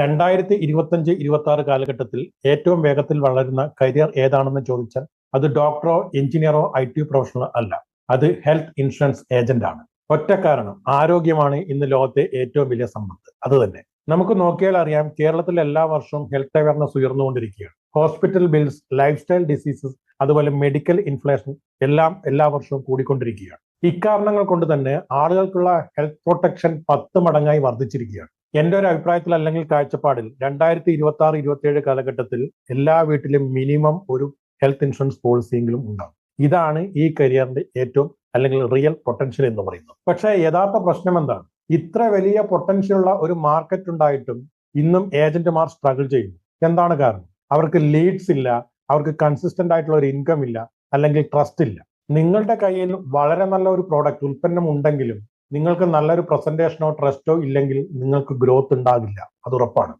രണ്ടായിരത്തി ഇരുപത്തഞ്ച് ഇരുപത്തി ആറ് കാലഘട്ടത്തിൽ ഏറ്റവും വേഗത്തിൽ വളരുന്ന കരിയർ ഏതാണെന്ന് ചോദിച്ചാൽ അത് ഡോക്ടറോ എഞ്ചിനീയറോ ഐ ടി പ്രൊഫഷണലോ അല്ല. അത് ഹെൽത്ത് ഇൻഷുറൻസ് ഏജന്റ് ആണ് ഒറ്റ കാരണം ആരോഗ്യമാണ് ഇന്ന് ലോകത്തെ ഏറ്റവും വലിയ സമ്പത്ത്. അത് തന്നെ. നമുക്ക് നോക്കിയാൽ അറിയാം കേരളത്തിൽ എല്ലാ വർഷവും ഹെൽത്ത് അവയർനെസ് ഉയർന്നുകൊണ്ടിരിക്കുകയാണ്. Hospital bills lifestyle diseases അതുപോലെ മെഡിക്കൽ ഇൻഫ്ലേഷൻ എല്ലാം എല്ലാ വർഷവും കൂടിക്കൊണ്ടിരിക്കുകയാണ്. ഇക്കാരണങ്ങൾ കൊണ്ട് തന്നെ ആളുകൾക്കുള്ള ഹെൽത്ത് പ്രൊട്ടക്ഷൻ പത്ത് മടങ്ങായി വർദ്ധിച്ചിരിക്കുകയാണ്. എന്റെ ഒരു അഭിപ്രായത്തിൽ അല്ലെങ്കിൽ കാഴ്ചപ്പാടിൽ രണ്ടായിരത്തി ഇരുപത്തി ആറ് ഇരുപത്തി ഏഴ് കാലഘട്ടത്തിൽ എല്ലാ വീട്ടിലും മിനിമം ഒരു ഹെൽത്ത് ഇൻഷുറൻസ് പോളിസിയെങ്കിലും ഉണ്ടാകും. ഇതാണ് ഈ കരിയറിന്റെ ഏറ്റവും അല്ലെങ്കിൽ റിയൽ പൊട്ടൻഷ്യൽ എന്ന് പറയുന്നത്. പക്ഷേ യഥാർത്ഥ പ്രശ്നം എന്താണ്? ഇത്ര വലിയ പൊട്ടൻഷ്യൽ ഉള്ള ഒരു മാർക്കറ്റ് ഉണ്ടായിട്ടും ഇന്നും ഏജന്റുമാർ സ്ട്രഗിൾ ചെയ്യുന്നു. എന്താണ് കാരണം? അവർക്ക് ലീഡ്സ് ഇല്ല അവർക്ക് കൺസിസ്റ്റന്റ് ആയിട്ടുള്ള ഒരു ഇൻകം ഇല്ല അല്ലെങ്കിൽ ട്രസ്റ്റ് ഇല്ല. നിങ്ങളുടെ കയ്യിൽ വളരെ നല്ല ഒരു പ്രോഡക്റ്റ് ഉൽപ്പന്നം ഉണ്ടെങ്കിലും നിങ്ങൾക്ക് നല്ലൊരു പ്രസന്റേഷനോ ട്രസ്റ്റോ ഇല്ലെങ്കിൽ നിങ്ങൾക്ക് ഗ്രോത്ത് ഉണ്ടാകില്ല. അത് ഉറപ്പാണ്.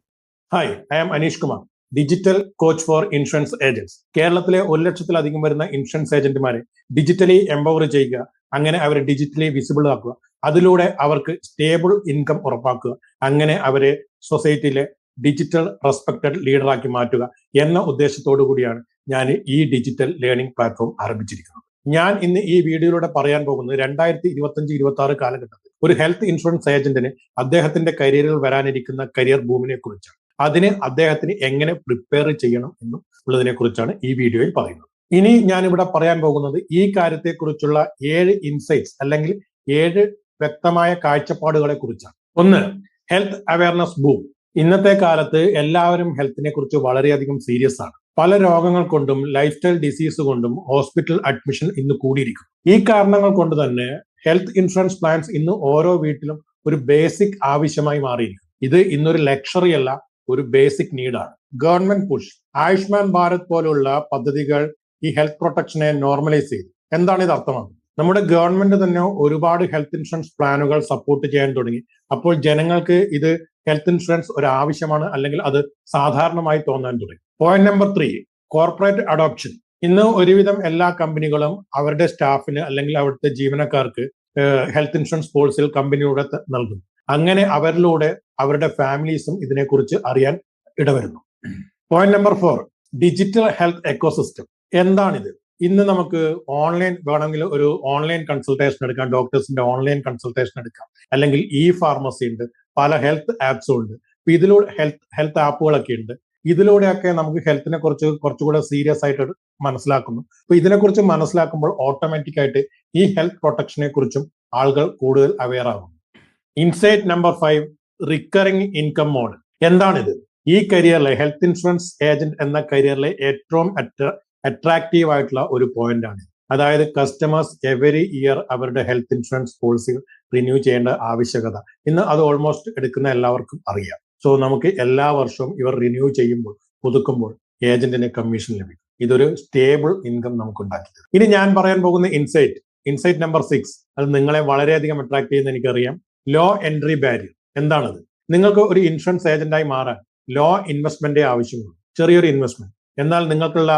Hi I am Anish Kumar digital coach for insurance agents കേരളത്തിലെ ഒരു ലക്ഷത്തിലധികം വരുന്ന ഇൻഷുറൻസ് ഏജന്റുമാരെ ഡിജിറ്റലി എംപവർ ചെയ്യുക അങ്ങനെ അവരെ ഡിജിറ്റലി വിസിബിൾ ആക്കുക അതിലൂടെ അവർക്ക് സ്റ്റേബിൾ ഇൻകം ഉറപ്പാക്കുക അങ്ങനെ അവരെ സൊസൈറ്റിയിലെ ഡിജിറ്റൽ റെസ്പെക്റ്റഡ് ലീഡറാക്കി മാറ്റുക എന്ന ഉദ്ദേശത്തോടു കൂടിയാണ് ഞാൻ ഈ ഡിജിറ്റൽ ലേണിംഗ് പ്ലാറ്റ്ഫോം ആരംഭിച്ചിരിക്കുന്നത്. ഞാൻ ഇന്ന് ഈ വീഡിയോയിലൂടെ പറയാൻ പോകുന്നത് രണ്ടായിരത്തി ഇരുപത്തഞ്ച് ഇരുപത്തി ആറ് കാലഘട്ടത്തിൽ ഒരു ഹെൽത്ത് ഇൻഷുറൻസ് ഏജന്റിന് അദ്ദേഹത്തിന്റെ കരിയറിൽ വരാനിരിക്കുന്ന കരിയർ ഭൂമിനെ കുറിച്ചാണ്. അതിന് അദ്ദേഹത്തിന് എങ്ങനെ പ്രിപ്പയർ ചെയ്യണം എന്നും ഉള്ളതിനെ കുറിച്ചാണ് ഈ വീഡിയോയിൽ പറയുന്നത്. ഇനി ഞാൻ ഇവിടെ പറയാൻ പോകുന്നത് ഈ കാര്യത്തെക്കുറിച്ചുള്ള ഏഴ് ഇൻസൈറ്റ്സ് അല്ലെങ്കിൽ ഏഴ് വ്യക്തമായ കാഴ്ചപ്പാടുകളെ കുറിച്ചാണ്. ഒന്ന് ഹെൽത്ത് അവയർനെസ് ബൂം ഇന്നത്തെ കാലത്ത് എല്ലാവരും ഹെൽത്തിനെ കുറിച്ച് വളരെയധികം സീരിയസ് ആണ്. പല രോഗങ്ങൾ കൊണ്ടും ലൈഫ് സ്റ്റൈൽ ഡിസീസ് കൊണ്ടും ഹോസ്പിറ്റൽ അഡ്മിഷൻ ഇന്ന് കൂടിയിരിക്കും ഈ കാരണങ്ങൾ കൊണ്ട് തന്നെ ഹെൽത്ത് ഇൻഷുറൻസ് പ്ലാൻസ് ഇന്ന് ഓരോ വീട്ടിലും ഒരു ബേസിക് ആവശ്യമായി മാറിയിരിക്കും ഇത് ഇന്നൊരു ലക്ഷറി അല്ല ഒരു ബേസിക് നീഡാണ് ഗവൺമെന്റ് പുഷ് ആയുഷ്മാൻ ഭാരത് പോലുള്ള പദ്ധതികൾ ഈ ഹെൽത്ത് പ്രൊട്ടക്ഷനെ നോർമലൈസ് ചെയ്തു. എന്താണ് ഇത് അർത്ഥമാക്കുന്നത്? നമ്മുടെ ഗവൺമെന്റ് തന്നെ ഒരുപാട് ഹെൽത്ത് ഇൻഷുറൻസ് പ്ലാനുകൾ സപ്പോർട്ട് ചെയ്യാൻ തുടങ്ങി. അപ്പോൾ ജനങ്ങൾക്ക് ഇത് ഹെൽത്ത് ഇൻഷുറൻസ് ഒരു ആവശ്യമാണ് അല്ലെങ്കിൽ അത് സാധാരണമായി തോന്നാൻ തുടങ്ങി. Point number three corporate adoption ഇന്ന് ഒരുവിധം എല്ലാ കമ്പനികളും അവരുടെ സ്റ്റാഫിന് അല്ലെങ്കിൽ അവിടുത്തെ ജീവനക്കാർക്ക് ഹെൽത്ത് ഇൻഷുറൻസ് പോളിസികൾ കമ്പനിയുടെ നൽകുന്നു. അങ്ങനെ അവരിലൂടെ അവരുടെ ഫാമിലീസും ഇതിനെക്കുറിച്ച് അറിയാൻ ഇടവരുന്നു. Point number four digital health ecosystem എന്താണിത്? ഇന്ന് നമുക്ക് ഓൺലൈൻ വേണമെങ്കിൽ ഒരു ഓൺലൈൻ കൺസൾട്ടേഷൻ എടുക്കാം ഡോക്ടേഴ്സിന്റെ ഓൺലൈൻ കൺസൾട്ടേഷൻ എടുക്കാം. അല്ലെങ്കിൽ ഇ ഫാർമസി ഉണ്ട് പല ഹെൽത്ത് ആപ്സും ഉണ്ട്. അപ്പൊ ഇതിലൂടെ ഹെൽത്ത് ഹെൽത്ത് ആപ്പുകളൊക്കെ ഉണ്ട്. ഇതിലൂടെയൊക്കെ നമുക്ക് ഹെൽത്തിനെ കുറിച്ച് കുറച്ചുകൂടെ സീരിയസ് ആയിട്ട് മനസ്സിലാക്കുന്നു. അപ്പൊ ഇതിനെക്കുറിച്ച് മനസ്സിലാക്കുമ്പോൾ ഓട്ടോമാറ്റിക് ആയിട്ട് ഈ ഹെൽത്ത് പ്രൊട്ടക്ഷനെ കുറിച്ചും ആളുകൾ കൂടുതൽ അവെയർ ആകും. Insight number five recurring income model എന്താണിത്? ഈ കരിയറിലെ ഹെൽത്ത് ഇൻഷുറൻസ് ഏജന്റ് എന്ന കരിയറിലെ ഏറ്റവും അട്രാക്റ്റീവ് ആയിട്ടുള്ള ഒരു പോയിന്റ് ആണ്. അതായത് കസ്റ്റമേഴ്സ് എവറി ഇയർ അവരുടെ ഹെൽത്ത് ഇൻഷുറൻസ് പോളിസി റിന്യൂ ചെയ്യേണ്ട ആവശ്യകത. ഇന്ന് അത് ഓൾമോസ്റ്റ് എടുക്കുന്ന എല്ലാവർക്കും അറിയാം. സോ നമുക്ക് എല്ലാ വർഷവും ഇവർ റിന്യൂ ചെയ്യുമ്പോൾ പുതുക്കുമ്പോൾ ഏജന്റിന് കമ്മീഷൻ ലഭിക്കും. ഇതൊരു സ്റ്റേബിൾ ഇൻകം നമുക്ക് ഉണ്ടാക്കി ഇനി ഞാൻ പറയാൻ പോകുന്ന ഇൻസൈറ്റ് ഇൻസൈറ്റ് നമ്പർ സിക്സ് അത് നിങ്ങളെ വളരെയധികം അട്രാക്ട് ചെയ്യുന്ന എനിക്കറിയാം. ലോ എൻട്രി ബാരിയർ എന്താണത്? നിങ്ങൾക്ക് ഒരു ഇൻഷുറൻസ് ഏജന്റായി മാറാൻ ലോ ഇൻവെസ്റ്റ്മെന്റ് ആവശ്യമുള്ളൂ ചെറിയൊരു ഇൻവെസ്റ്റ്മെന്റ് എന്നാൽ നിങ്ങൾക്കുള്ള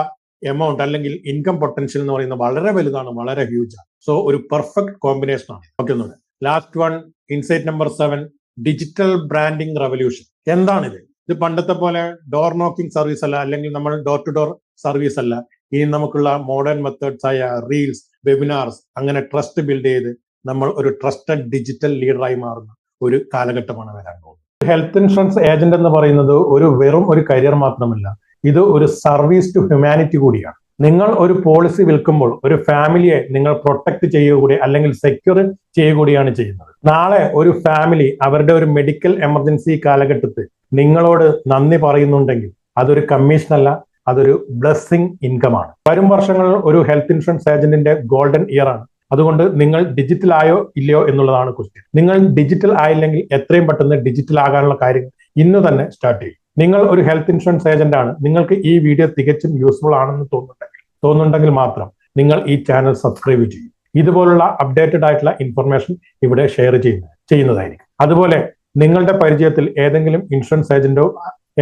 എമൗണ്ട് അല്ലെങ്കിൽ ഇൻകം പൊട്ടൻഷ്യൽ എന്ന് പറയുന്നത് വളരെ വലുതാണ് വളരെ ഹ്യൂജ് ആണ്. സോ ഒരു പെർഫെക്റ്റ് കോമ്പിനേഷൻ ആണ്. ഓക്കെ ഒന്നുകൂടെ. Last one insight number seven digital branding revolution എന്താണിത്? ഇത് പണ്ടത്തെ പോലെ ഡോർ നോക്കിംഗ് സർവീസ് അല്ല അല്ലെങ്കിൽ നമ്മൾ ഡോർ ടു ഡോർ സർവീസ് അല്ല. ഇനി നമുക്കുള്ള മോഡേൺ മെത്തേഡ്സ് ആയ റീൽസ് വെബിനാർസ് അങ്ങനെ ട്രസ്റ്റ് ബിൽഡ് ചെയ്ത് നമ്മൾ ഒരു ട്രസ്റ്റഡ് ഡിജിറ്റൽ ലീഡറായി മാറുന്ന ഒരു കാലഘട്ടമാണ് വരാൻ പോകുന്നത്. ഹെൽത്ത് ഇൻഷുറൻസ് ഏജന്റ് എന്ന് പറയുന്നത് ഒരു വെറും ഒരു കരിയർ മാത്രമല്ല ഇത് ഒരു സർവീസ് ടു ഹ്യൂമാനിറ്റി കൂടിയാണ്. നിങ്ങൾ ഒരു പോളിസി വിൽക്കുമ്പോൾ ഒരു ഫാമിലിയെ നിങ്ങൾ പ്രൊട്ടക്ട് ചെയ്യുക കൂടി അല്ലെങ്കിൽ സെക്യൂർ ചെയ്യുക കൂടിയാണ് ചെയ്യുന്നത്. നാളെ ഒരു ഫാമിലി അവരുടെ ഒരു മെഡിക്കൽ എമർജൻസി കാലഘട്ടത്തിൽ നിങ്ങളോട് നന്ദി പറയുന്നുണ്ടെങ്കിൽ അതൊരു കമ്മീഷൻ അല്ല അതൊരു ബ്ലെസ്സിങ് ഇൻകമാണ് വരും വർഷങ്ങളിൽ ഒരു ഹെൽത്ത് ഇൻഷുറൻസ് ഏജന്റിന്റെ ഗോൾഡൻ ഇയർ ആണ്. അതുകൊണ്ട് നിങ്ങൾ ഡിജിറ്റൽ ആയോ ഇല്ലയോ എന്നുള്ളതാണ് ക്വസ്റ്റ്യൻ നിങ്ങൾ ഡിജിറ്റൽ ആയില്ലെങ്കിൽ എത്രയും പെട്ടെന്ന് ഡിജിറ്റൽ ആകാനുള്ള കാര്യം ഇന്ന് തന്നെ സ്റ്റാർട്ട് ചെയ്യും. നിങ്ങൾ ഒരു ഹെൽത്ത് ഇൻഷുറൻസ് ഏജന്റ് ആണ്. നിങ്ങൾക്ക് ഈ വീഡിയോ തികച്ചും യൂസ്ഫുൾ ആണെന്ന് തോന്നുന്നുണ്ടെങ്കിൽ തോന്നുന്നുണ്ടെങ്കിൽ മാത്രം നിങ്ങൾ ഈ ചാനൽ സബ്സ്ക്രൈബ് ചെയ്യും. ഇതുപോലുള്ള അപ്ഡേറ്റഡ് ആയിട്ടുള്ള ഇൻഫർമേഷൻ ഇവിടെ ഷെയർ ചെയ്യുന്ന ചെയ്യുന്നതായിരിക്കും. അതുപോലെ നിങ്ങളുടെ പരിചയത്തിൽ ഏതെങ്കിലും ഇൻഷുറൻസ് ഏജന്റോ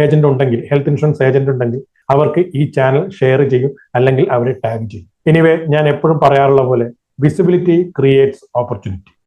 ഏജന്റ് ഉണ്ടെങ്കിൽ ഹെൽത്ത് ഇൻഷുറൻസ് ഏജന്റ് ഉണ്ടെങ്കിൽ അവർക്ക് ഈ ചാനൽ ഷെയർ ചെയ്യും അല്ലെങ്കിൽ അവരെ ടാഗ് ചെയ്യും. എനിവേ ഞാൻ എപ്പോഴും പറയാറുള്ള പോലെ വിസിബിലിറ്റി ക്രിയേറ്റ്സ് ഓപ്പർച്യൂണിറ്റി